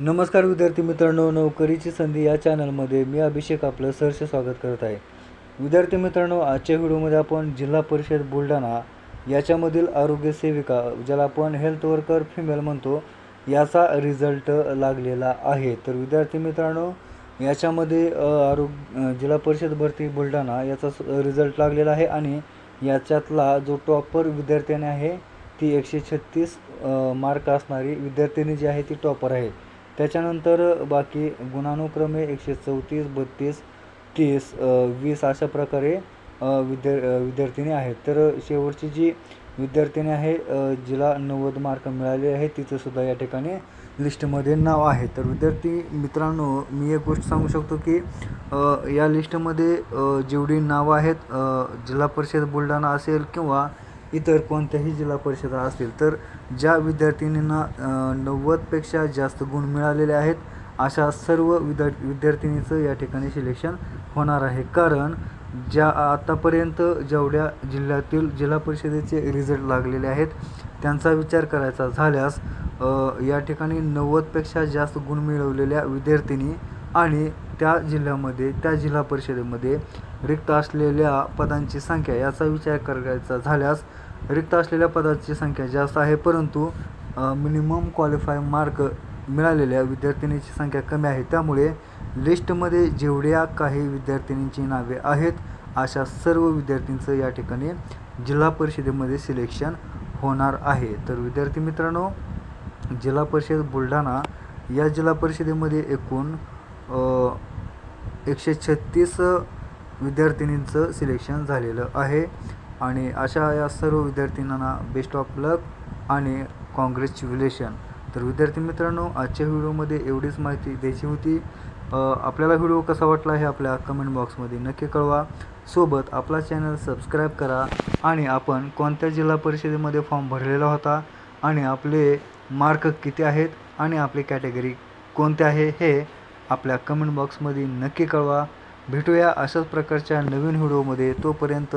नमस्कार विद्यार्थी मित्रांनो नोकरीची संधी या चॅनलमध्ये मी अभिषेक आपलं सहर्ष स्वागत करत आहे. विद्यार्थी मित्रांनो आजच्या व्हिडिओमध्ये आपण जिल्हा परिषद बुलढाणा याच्यामधील आरोग्य सेविका ज्याला आपण हेल्थ वर्कर फिमेल म्हणतो याचा रिझल्ट लागलेला आहे. तर विद्यार्थी मित्रांनो याच्यामध्ये आरोग्य जिल्हा परिषद भरती बुलढाणा याचा रिझल्ट लागलेला आहे आणि याच्यातला जो टॉपर विद्यार्थ्याने आहे ती एकशे छत्तीस मार्क असणारी विद्यार्थिनी जी आहे ती टॉपर आहे. त्याच्यानंतर बाकी गुणानुक्रमे एकशे चौतीस बत्तीस तीस वीस अशा प्रकारे विद्या विद्यार्थिनी आहेत. तर शेवटची जी विद्यार्थिनी आहे जिला नव्वद मार्क मिळाले आहे तिचंसुद्धा या ठिकाणी लिस्टमध्ये नाव आहे. तर विद्यार्थी मित्रांनो मी एक गोष्ट सांगू शकतो की या लिस्टमध्ये जेवढी नावं आहेत जिल्हा परिषद बुलढाणा असेल किंवा इतर कोणत्याही जिल्हा परिषदा असतील तर ज्या विद्यार्थिनींना नव्वदपेक्षा जास्त गुण मिळालेले आहेत अशा सर्व विद्या विद्यार्थिनीचं या ठिकाणी सिलेक्शन होणार आहे. कारण ज्या आत्तापर्यंत जेवढ्या जिल्ह्यातील जिल्हा परिषदेचे रिझल्ट लागलेले आहेत त्यांचा विचार करायचा झाल्यास या ठिकाणी नव्वदपेक्षा जास्त गुण मिळवलेल्या विद्यार्थिनी आणि त्या जिल्ह्यामध्ये त्या जिल्हा परिषदेमध्ये रिक्त असलेल्या पदांची संख्या याचा विचार करायचा झाल्यास रिक्त असलेल्या पदाची संख्या जास्त आहे परंतु मिनिमम क्वालिफाय मार्क मिळालेल्या विद्यार्थिनीची संख्या कमी आहे. त्यामुळे लिस्टमध्ये जेवढ्या काही विद्यार्थिनींची नावे आहेत अशा सर्व विद्यार्थ्यांचं या ठिकाणी जिल्हा परिषदेमध्ये सिलेक्शन होणार आहे. तर विद्यार्थी मित्रांनो जिल्हा परिषद बुलढाणा या जिल्हा परिषदेमध्ये एकूण एकशे छत्तीस विद्यार्थिनींचं सिलेक्शन झालेलं आहे. आणि अशा या सर्व विद्यार्थ्यांना बेस्ट ऑफ लक आणि कॉंग्रॅच्युलेशन तर विद्यार्थी मित्रांनो आजच्या व्हिडिओमध्ये एवढीच माहिती द्यायची होती. आपल्याला व्हिडिओ कसा वाटला हे आपल्या कमेंट बॉक्समध्ये नक्की कळवा. सोबत आपला चॅनल सबस्क्राईब करा आणि आपण कोणत्या जिल्हा परिषदेमध्ये फॉर्म भरलेला होता आणि आपले मार्क किती आहेत आणि आपली कॅटेगरी कोणते आहे हे आपल्या कमेंट बॉक्समध्ये नक्की कळवा. भेटूया अशाच प्रकारच्या नवीन व्हिडिओमध्ये. तोपर्यंत